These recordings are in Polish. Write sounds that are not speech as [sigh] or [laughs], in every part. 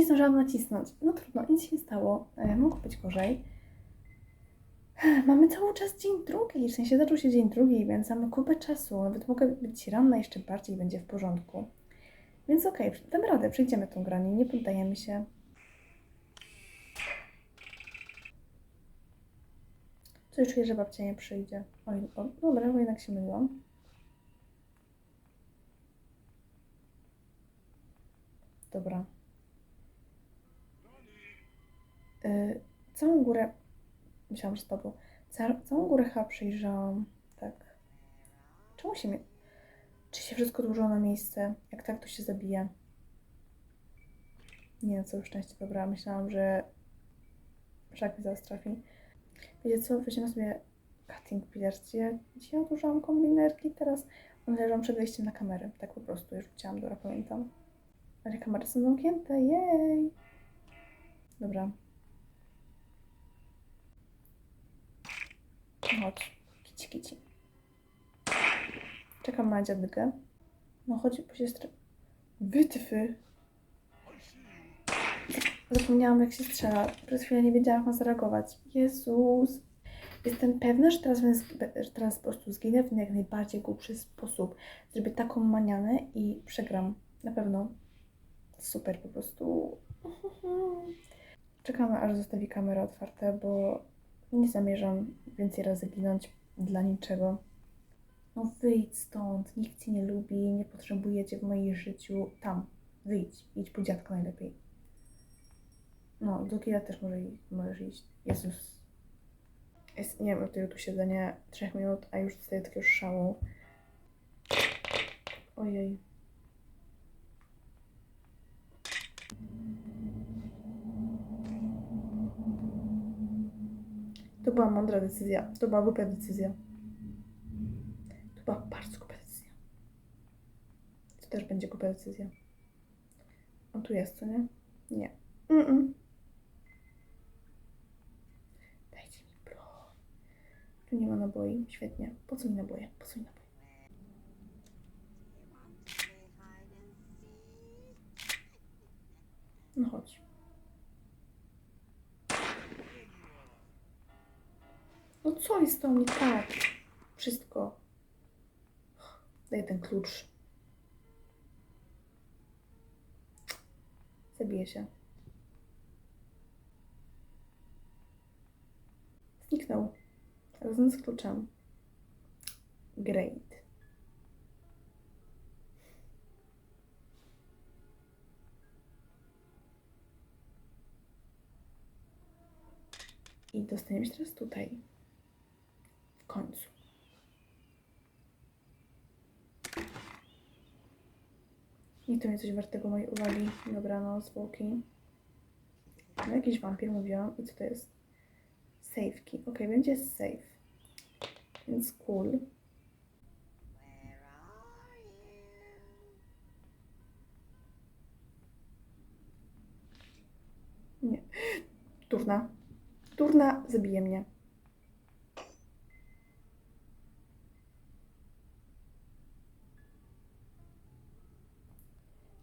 nie zdążyłam nacisnąć. No trudno, nic się nie stało. E, Mogło być gorzej. [sighs] Mamy cały czas dzień drugi, w sensie zaczął się dzień drugi, więc mamy kupę czasu. Nawet mogę być ranna jeszcze bardziej, będzie w porządku. Więc okej, damy radę, przejdziemy tą granię, nie poddajemy się. Coś czuję, że babcia nie przyjdzie. Oj, o, dobra, bo jednak się myliłam. Dobra. Y, całą górę. Myślałam, że spadło. Ca całą górę chyba przejrzałam. Tak. Czemu się mi. Czy się wszystko dłużyło na miejsce? Jak tak, to się zabija. Nie, no całe szczęście, dobra. Myślałam, że szak mi zaraz trafi. Wiecie co? Weźmiemy sobie cutting pillars. Ja dzisiaj odłożyłam kombinerki, teraz one leżą przed wejściem na kamerę. Tak po prostu, już widziałam, dobra, pamiętam. Ale kamery są zamknięte, jej! Dobra. Chodź, kici, kici. Czekam na dziadkę. No chodź po siostrę. Wytwy! Zapomniałam jak się strzela. Przez chwilę nie wiedziałam jak zareagować. Jezus! Jestem pewna, że teraz, że teraz po prostu zginę w jak najbardziej głupszy sposób. Zrobię taką manianę i przegram. Na pewno. Super po prostu. [laughs] Czekamy aż zostawi kamerę otwarte, bo nie zamierzam więcej razy ginąć dla niczego. No wyjdź stąd, nikt cię nie lubi, nie potrzebujecie w moim życiu. Tam, wyjdź, idź po dziadka najlepiej. No, do kina też może, możesz iść. Jezus. Jest, nie wiem, tego tu siedzenia 3 minut, a już dostaję takiego szału. Ojej. To była mądra decyzja. To była głupia decyzja. To była bardzo głupia decyzja. To też będzie głupia decyzja. On tu jest, co nie? Nie. Mm-mm. Dajcie mi broń. Tu nie ma naboi. Świetnie. Po co mi naboje? Po co mi naboje? No chodź. Co jest to nie tak? Wszystko. Daj ten klucz. Zabiję się. Zniknął. Razem z kluczem. Great. I dostaniemy się teraz tutaj. Końcu. I to mnie coś wartego mojej uwagi. Dobra, no, zwłoki. No, jakiś wampir mówiłam. I co to jest? Safe key. Ok, będzie safe. Więc cool. Nie. Durna. Durna zabije mnie.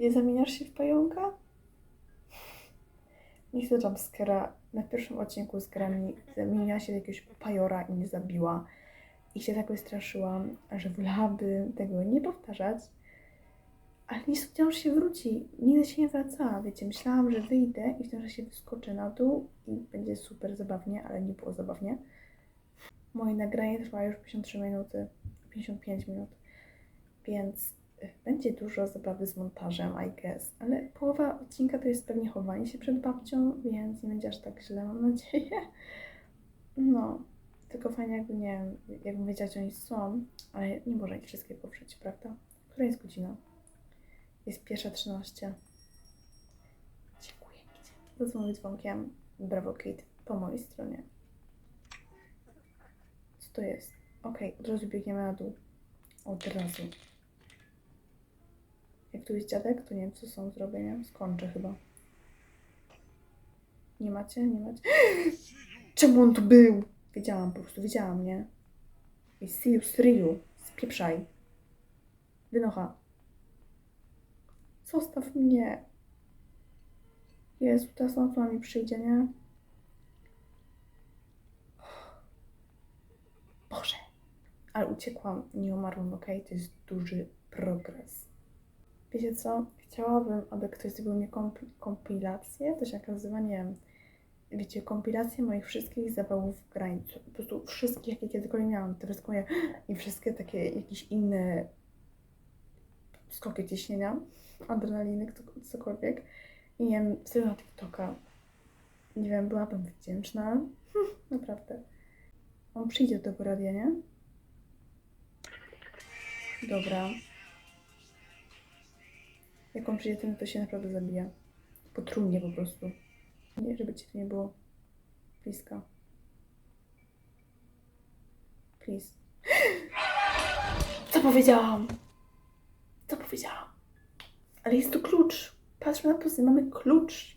Nie zamieniasz się w pająka? Nie chcę jumpscare'a. Na pierwszym odcinku z grami zamieniła się w jakiegoś pajora i mnie zabiła. I się tak wystraszyłam, że wolałabym tego nie powtarzać. Ale nie że się wróci. Nigdy się nie wracała, wiecie. Myślałam, że wyjdę i w tym czasie wyskoczę na dół i będzie super zabawnie, ale nie było zabawnie. Moje nagranie trwa już 53 minuty, 55 minut, więc będzie dużo zabawy z montażem, I guess. Ale połowa odcinka to jest pewnie chowanie się przed babcią, więc nie będzie aż tak źle, mam nadzieję. No, tylko fajnie jakby, nie wiem, jakbym wiedziała, gdzie oni są, ale nie można ich wszystkie poprzeć, prawda? Która jest godzina? Jest pierwsza 13. Dziękuję, Kicie. Zadzwonię dzwonkiem. Brawo, Kate. Po mojej stronie. Co to jest? Okej, od razu biegniemy na dół. Od razu. Jest dziadek, to nie wiem, co są zrobienia. Skończę chyba. Nie macie? Nie macie? [gasps] Czemu on tu był? Wiedziałam po prostu, wiedziałam, nie? I see you, stryju. Spieprzaj. Wynocha. Zostaw mnie. Jezu, ta smutna mi przyjdzie, nie? Boże. Ale uciekłam, nie umarłam, okej? To jest duży progres. Wiecie co? Chciałabym, aby ktoś zrobił mi kompi- kompilację, to się nazywa, nie wiem. Wiecie, kompilację moich wszystkich zawałów w graniczu. Po prostu wszystkich, jakie kiedykolwiek miałam. Moje i wszystkie takie jakieś inne skoki ciśnienia, adrenaliny, cokolwiek. I nie wiem, wtedy na TikToka. Nie wiem, byłabym wdzięczna. Naprawdę. On przyjdzie do tego radia, nie? Dobra. Jak on przyjdzie, to się naprawdę zabija. Potrunie po prostu. Nie, żeby ci to nie było bliska. Please. Co powiedziałam? Co powiedziałam? Ale jest tu klucz. Patrzmy na pozy, mamy klucz.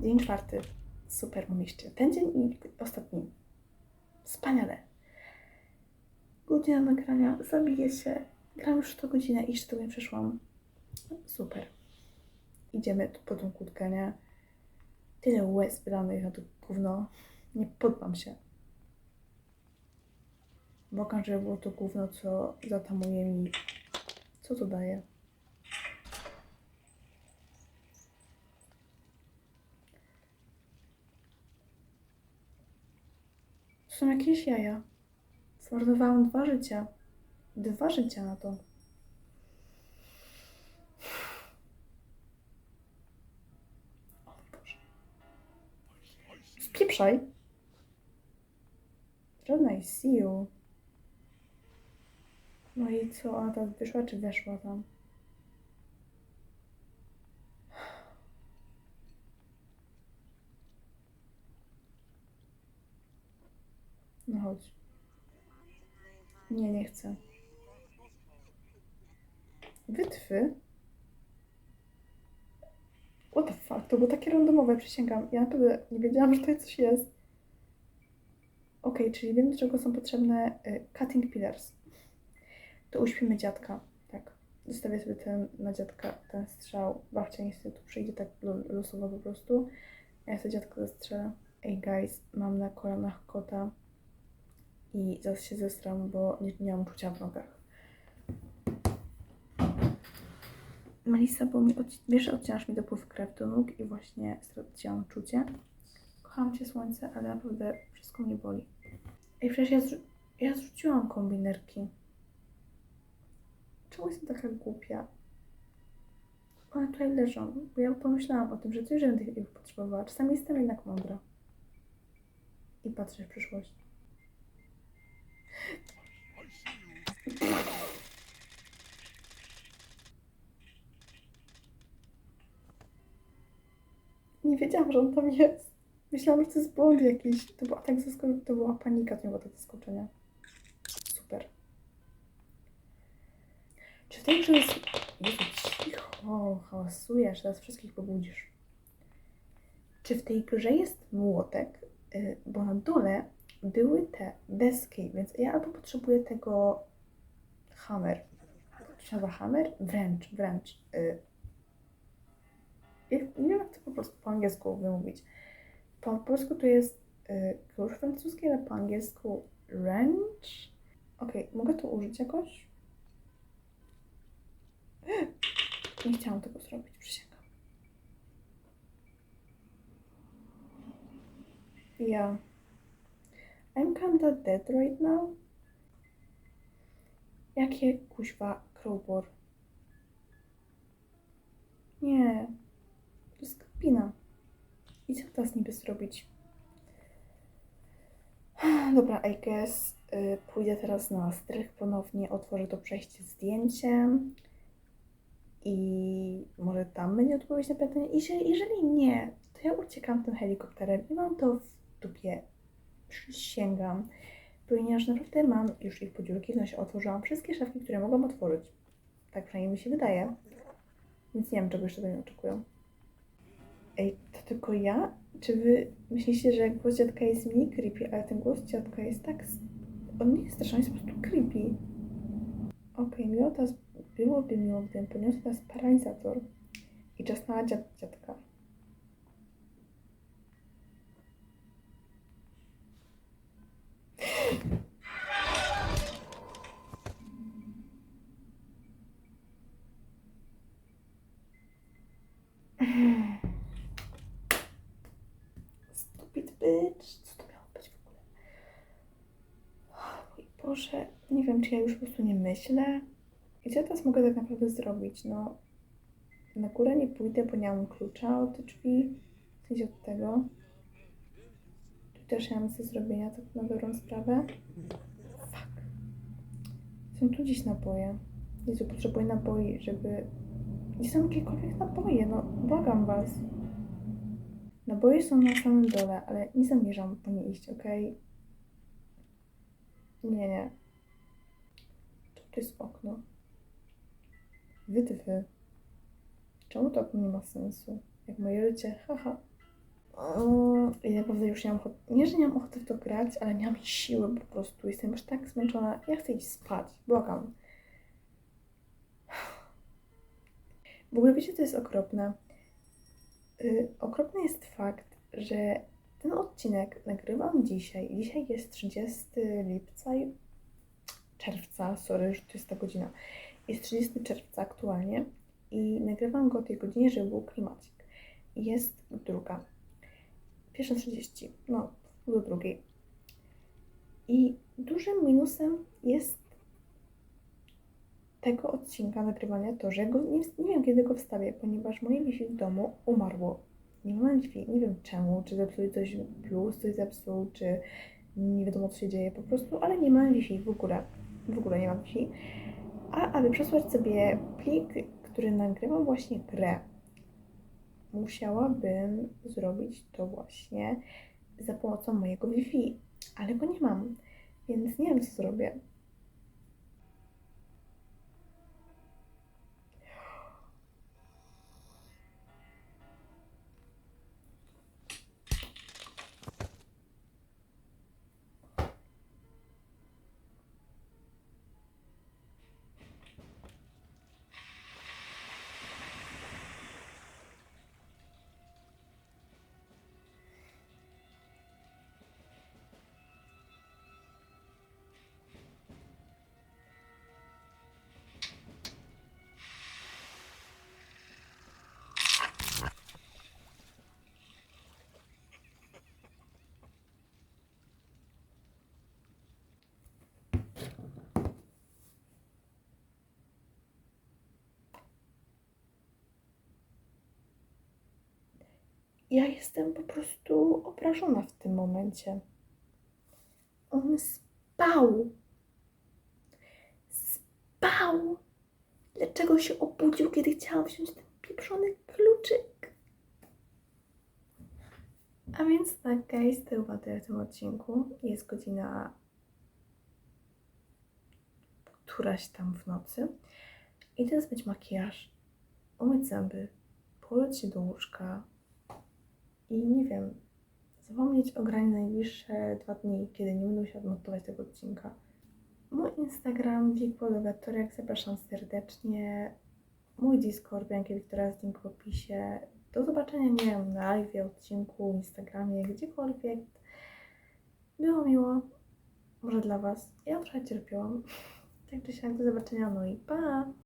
Dzień czwarty. Super, jeszcze ten dzień i ostatni. Wspaniale. Godzina nagrania, zabiję się. Gram już 100 godzinę i jeszcze nie przeszłam. Super. Idziemy po tą kłódkę, nie? Tyle łez wylanych na to gówno. Nie poddam się. Błagam, żeby było to gówno, co zatamuje mi. Co to daje? To są jakieś jaja. Zmarnowałam dwa życia. Dwa życia na to. I see you. No i co, ona tam wyszła czy weszła tam? No chodź. Nie, nie chcę. Wytwy? What the fuck? To było takie randomowe, przysięgam. Ja naprawdę nie wiedziałam, [laughs] że tutaj coś jest. Okej, czyli wiem, do czego są potrzebne y, cutting pillars. To uśpimy dziadka. Tak. Zostawię sobie ten, na dziadka ten strzał. Babcia niestety tu przyjdzie tak lo- losowo po prostu. Ja sobie dziadka zastrzelę. Ej guys, mam na kolanach kota i zaraz się zestram, bo nie, nie mam czucia w nogach. Melissa, bo mi odci- wiesz, odcinasz mi dopływ krew do nóg i właśnie straciłam czucie. Kocham Cię słońce, ale naprawdę wszystko mnie boli. Ej, przecież ja, zrzu- ja zrzuciłam kombinerki. Czemu jestem taka głupia? One tutaj leżą, bo ja pomyślałam o tym, że coś, żebym ich potrzebowała. Czasami jestem jednak mądra. I patrzę w przyszłość. Nie wiedziałam, że on tam jest. Myślałam, że to jest błąd jakiś. To była tak zasko- to była panika, to nie było tak zaskoczenia. Super. Czy w tej grze jest... Jezu, cicho, hałasujesz, teraz wszystkich pobudzisz. Czy w tej grze jest młotek? Y, Bo na dole były te deski, więc ja albo potrzebuję tego hammer. To się hammer? Wręcz, wręcz. Y, Nie wiem, jak to po prostu po angielsku wymówić. Po polsku to jest y, klucz francuski, ale po angielsku wrench. Okej, mogę to użyć jakoś? [gasps] Nie chciałam tego zrobić, przysięgam. Ja. I'm kinda dead right now. Jakie kuźwa crowbar? Nie. Kpina. I co teraz niby zrobić? [sighs] Dobra, I guess y, pójdę teraz na strych ponownie, otworzę to przejście zdjęciem i może tam będzie odpowiedź na pytanie. Jeżeli, jeżeli nie, to ja uciekam tym helikopterem i mam to w dupie. Przysięgam. Ponieważ naprawdę mam już ich podziurki, no się otworzyłam wszystkie szafki, które mogłam otworzyć. Tak przynajmniej mi się wydaje. Więc nie wiem, czego jeszcze do mnie oczekują. Ej, to tylko ja? Czy wy myślicie, że głos dziadka jest mniej creepy, ale ten głos dziadka jest tak... On nie jest straszny, jest po prostu creepy. Okej, okay, miło teraz... Byłoby miło, gdybym poniósł teraz paralizator i czas na dziad, dziadka. Boże, nie wiem, czy ja już po prostu nie myślę. I co teraz mogę tak naprawdę zrobić? No, na górę nie pójdę, bo nie mam klucza od drzwi. W od tego. Tu też nie mam co zrobienia, tak na dobrą sprawę. Fuck. Są tu gdzieś naboje. Jezu, potrzebuję naboi, żeby... Nie są jakiekolwiek naboje, no błagam was. Naboje są na samym dole, ale nie zamierzam po nie iść, okej? Nie, nie. To jest okno. Wytwy. Czemu to okno nie ma sensu? Jak moje życie, haha. I naprawdę już nie mam ochoty, nie, że nie mam ochoty w to grać, ale nie mam siły po prostu. Jestem już tak zmęczona. Ja chcę iść spać. Błagam. W ogóle wiecie, co jest okropne? Yy, okropny jest fakt, że ten odcinek nagrywam dzisiaj. Dzisiaj jest 30 lipca i czerwca, sorry, że to jest ta godzina. Jest 30 czerwca aktualnie i nagrywam go o tej godzinie, żeby był klimacik. Jest druga. Pierwsza 30, no, do drugiej. I dużym minusem jest tego odcinka nagrywania to, że go, nie, nie wiem kiedy go wstawię, ponieważ moje Wi-Fi w domu umarło. Nie Wi-Fi, nie wiem czemu, czy zepsuli coś plus, coś zepsuł, czy nie wiadomo co się dzieje po prostu, ale nie mam Wi-Fi w ogóle. W ogóle nie mam Wi-Fi. A aby przesłać sobie plik, który nagrywam właśnie grę, musiałabym zrobić to właśnie za pomocą mojego Wi-Fi, ale go nie mam, więc nie wiem co zrobię. Ja jestem po prostu obrażona w tym momencie. On spał. Spał. Dlaczego się obudził, kiedy chciałam wziąć ten pieprzony kluczyk? A więc tak, guys, to chyba tyle w tym odcinku. Jest godzina któraś tam w nocy. Idę zmyć makijaż, umyć zęby, położyć się do łóżka, i nie wiem, zapomnieć o graniu najbliższe dwa dni, kiedy nie będę musiała montować tego odcinka. Mój Instagram Wikłodogatorek, zapraszam serdecznie. Mój Discord, Bianki Wiktora, link w opisie. Do zobaczenia, nie wiem, na live, odcinku, Instagramie, gdziekolwiek. Było miło. Może dla Was. Ja trochę cierpiałam. [laughs] Tak czy siak, do zobaczenia, no i pa!